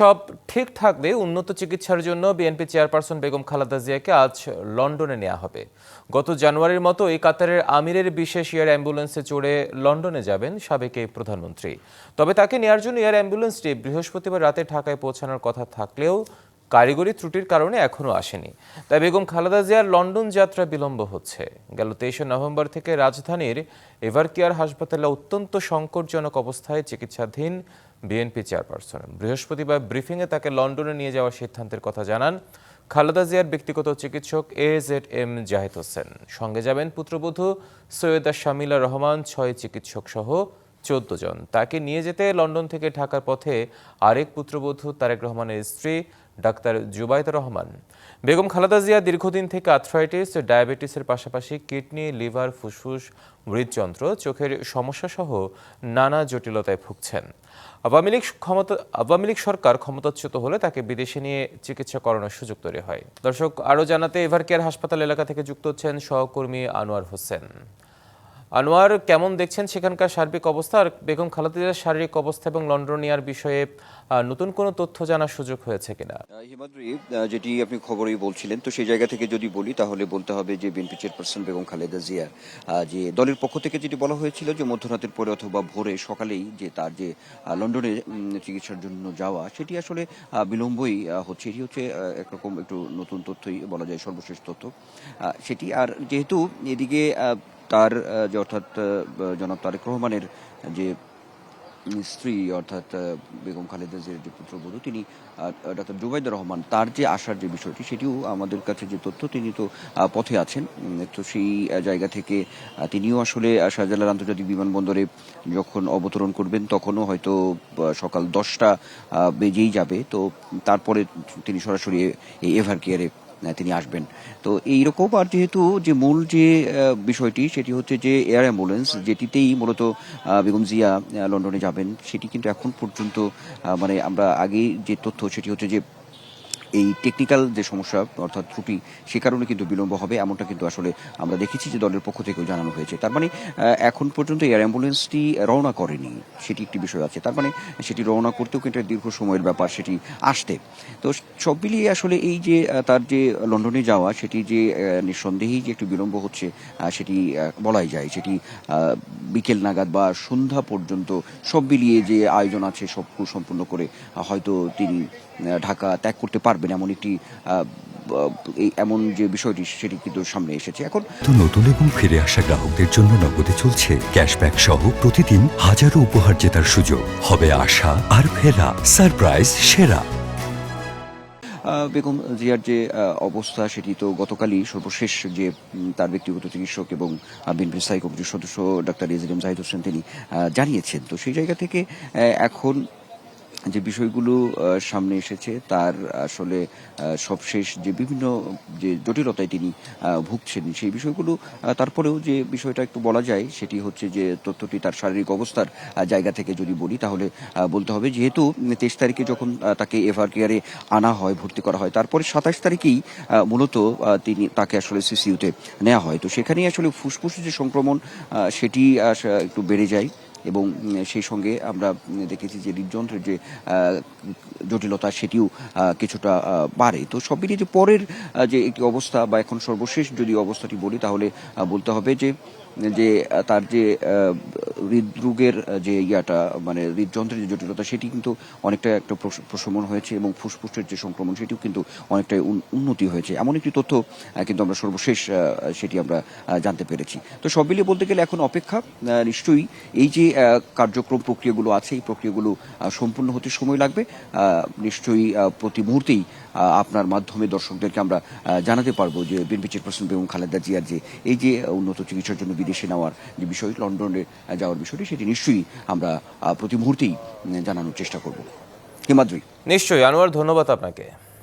সব ঠিক থাকলে উন্নত চিকিৎসার জন্য বিএনপি চেয়ারপারসন বেগম খালেদা জিয়াকে আজ লন্ডনে নেওয়া হবে। গত জানুয়ারির মতো এই কাতারের আমিরের বিশেষ এয়ার অ্যাম্বুলেন্সে চড়ে লন্ডনে যাবেন সাবেক এই প্রধানমন্ত্রী। তবে তাকে নেওয়ার জন্য এয়ার অ্যাম্বুলেন্সটি বৃহস্পতিবার রাতে ঢাকায় পৌঁছানোর কথা থাকলেও কারিগরি ত্রুটির কারণে এখনও আসেনি। তাই বেগম খালেদা জিয়ার লন্ডন যাত্রা বিলম্ব হচ্ছে। গেল তেইশে নভেম্বর থেকে রাজধানীর এভারকেয়ার হাসপাতালে অত্যন্ত সংকটজনক অবস্থায় চিকিৎসাধীন বিএনপি চেয়ারপারসন। বৃহস্পতিবার ব্রিফিংয়ে তাকে লন্ডনে নিয়ে যাওয়ার সিদ্ধান্তের কথা জানান খালেদা জিয়ার ব্যক্তিগত চিকিৎসক A Z M Zahid Hossain. সঙ্গে যাবেন পুত্রবধূ সৈয়দা শামিলা রহমান, ছয় চিকিৎসক সহ চোদ্দ জন। তাকে নিয়ে যেতে লন্ডন থেকে ঢাকার পথে আরেক পুত্রবধূ তারেক রহমানের স্ত্রী ডাক্তার জুবাইদা রহমান। বেগম খালেদা জিয়া দীর্ঘদিন থেকে আর্থ্রাইটিস ডায়াবেটিসের পাশাপাশি কিডনি, লিভার, ফুসফুস, হৃদযন্ত্র, চোখের সমস্যা সহ নানা জটিলতায় ভুগছেন। আওয়ামী লীগ ক্ষমতা, আওয়ামী লীগ সরকার ক্ষমতাচ্যুত হলে তাকে বিদেশে নিয়ে চিকিৎসা করানোর সুযোগ তৈরি হয়। দর্শক, আরও জানাতে এভার কেয়ার হাসপাতাল এলাকা থেকে যুক্ত হচ্ছেন সহকর্মী আনোয়ার হোসেন। আনোয়ার, কেমন দেখছেন সেখানকার সার্বিক অবস্থা? আর বেগম খালেদা শারীরিক অবস্থা এবং লন্ডন নেওয়ার বিষয়ে নতুন কোনো তথ্য জানার সুযোগ হয়েছে কিনা? হিমাদ্রি যেটি আপনি খবরেই বলছিলেন, তো সেই জায়গা থেকে যদি বলি, তাহলে বলতে হবে যে বিএনপি চেয়ারপারসন বেগম খালেদা জিয়া যে দলের পক্ষ থেকে যেটি বলা হয়েছিল যে মধ্যরাতের পরে অথবা ভোরে সকালেই যে তার যে লন্ডনে চিকিৎসার জন্য যাওয়া, সেটি আসলে বিলম্বই হচ্ছে। এটি হচ্ছে একরকম একটু নতুন তথ্যই বলা যায়, সর্বশেষ তথ্য। সেটি আর যেহেতু এদিকে তার যে অর্থাৎ জনাব তারেক রহমানের যে স্ত্রী, অর্থাৎ বেগম খালেদা যে পুত্রবধূ, তিনি ডক্টর জুবাইদুর রহমান, তার যে আসার যে বিষয়টি, সেটিও আমাদের কাছে যে তথ্য, তিনি তো পথে আছেন। তো সেই জায়গা থেকে তিনিও আসলে শাহজালাল আন্তর্জাতিক বিমানবন্দরে যখন অবতরণ করবেন, তখনও হয়তো সকাল দশটা বেজেই যাবে। তো তারপরে তিনি সরাসরি এভার কেয়ারে তিনি আসবেন। তো এইরকম আর যেহেতু যে মূল যে বিষয়টি সেটি হচ্ছে যে এয়ার অ্যাম্বুলেন্স যেটিতেই মূলত বেগম জিয়া লন্ডনে যাবেন, সেটি কিন্তু এখন পর্যন্ত মানে আমরা আগেই যে তথ্য সেটি হচ্ছে যে এই টেকনিক্যাল যে সমস্যা, অর্থাৎ ত্রুটি, সে কারণে কিন্তু বিলম্ব হবে, এমনটা কিন্তু আসলে আমরা দেখেছি যে দলের পক্ষ থেকেও জানানো হয়েছে। তার মানে এখন পর্যন্ত এয়ার অ্যাম্বুলেন্সটি রওনা করেনি, সেটি একটি বিষয় আছে। তার মানে সেটি রওনা করতেও কিন্তু দীর্ঘ সময়ের ব্যাপার, সেটি আসতে। তো সব মিলিয়ে আসলে এই যে তার যে লন্ডনে যাওয়া, সেটি যে নিঃসন্দেহেই যে একটু বিলম্ব হচ্ছে সেটি বলাই যায়। সেটি বিকেল নাগাদ বা সন্ধ্যা পর্যন্ত সব মিলিয়ে যে আয়োজন আছে, সব সম্পূর্ণ করে হয়তো তিনি ঢাকা ত্যাগ করতে পারবেন। এমন একটি এই এমন যে বিষয়টি সেটি কিন্তু সামনে এসেছে। এখন তো নতুন এবং ফিরে আসা গ্রাহকদের জন্য নগদে চলছে ক্যাশব্যাক সহ প্রতিদিন হাজারো উপহার জেতার সুযোগ। হবে আশা আর ফেরা সারপ্রাইজ সেরা। বেগম জিয়ার যে অবস্থা সেটি তো গতকালই সর্বশেষ যে তার ব্যক্তিগত চিকিৎসক এবং বিএনপি স্থায়ী কমিটির সদস্য ডাক্তার এজিএম জাহিদ হোসেন তিনি জানিয়েছেন। তো সেই জায়গা থেকে এখন যে বিষয়গুলো সামনে এসেছে, তার আসলে সবশেষ যে বিভিন্ন, যে জটিলতায় তিনি ভুগছেন, সেই বিষয়গুলো তারপরেও যে বিষয়টা একটু বলা যায়, সেটি হচ্ছে যে তথ্যটি তার শারীরিক অবস্থার জায়গা থেকে যদি বলি, তাহলে বলতে হবে যেহেতু তেইশ তারিখে যখন তাকে এভার কেয়ারে আনা হয়, ভর্তি করা হয়, তারপরে সাতাশ তারিখেই মূলত তিনি তাকে আসলে সিসিউতে নেওয়া হয়। তো সেখানেই আসলে ফুসফুসের যে সংক্রমণ সেটি একটু বেড়ে যায়। এবং সেই সঙ্গে আমরা দেখেছি যে হৃদযন্ত্রের যে জটিলতা সেটিও কিছুটা বাড়ে। তো সব মিলিয়ে যে পরের যে একটি অবস্থা বা এখন সর্বশেষ যদি অবস্থাটি বলি, তাহলে বলতে হবে যে যে তার যে হৃদরোগের যে ইয়াটা মানে হৃদযন্ত্রের যে জটিলতা, সেটি কিন্তু অনেকটা একটা প্রশ- প্রশমন হয়েছে এবং ফুসফুসের যে সংক্রমণ, সেটিও কিন্তু অনেকটাই উন- উন্নতি হয়েছে। এমন একটি তথ্য কিন্তু আমরা সর্বশেষ সেটি আমরা জানতে পেরেছি। তো সব মিলিয়ে বলতে গেলে এখন অপেক্ষা নিশ্চয়ই এই যে কার্যক্রম প্রক্রিয়াগুলো আছে, এই প্রক্রিয়াগুলো সম্পূর্ণ হতে সময় লাগবে। নিশ্চয়ই প্রতি মুহূর্তেই আপনার মাধ্যমে দর্শকদেরকে আমরা জানাতে পারব যে বিএনপি চেয়ারপারসন বেগম খালেদা জিয়ার যে, এই যে উন্নত চিকিৎসার জন্য বিদেশে নেওয়ার যে বিষয়, লন্ডনে যাওয়ার বিষয়টি, সেটি নিশ্চয়ই আমরা প্রতি মুহূর্তেই জানানোর চেষ্টা করব। হিমাদ্রি। নিশ্চয়ই, আনোয়ার, ধন্যবাদ আপনাকে।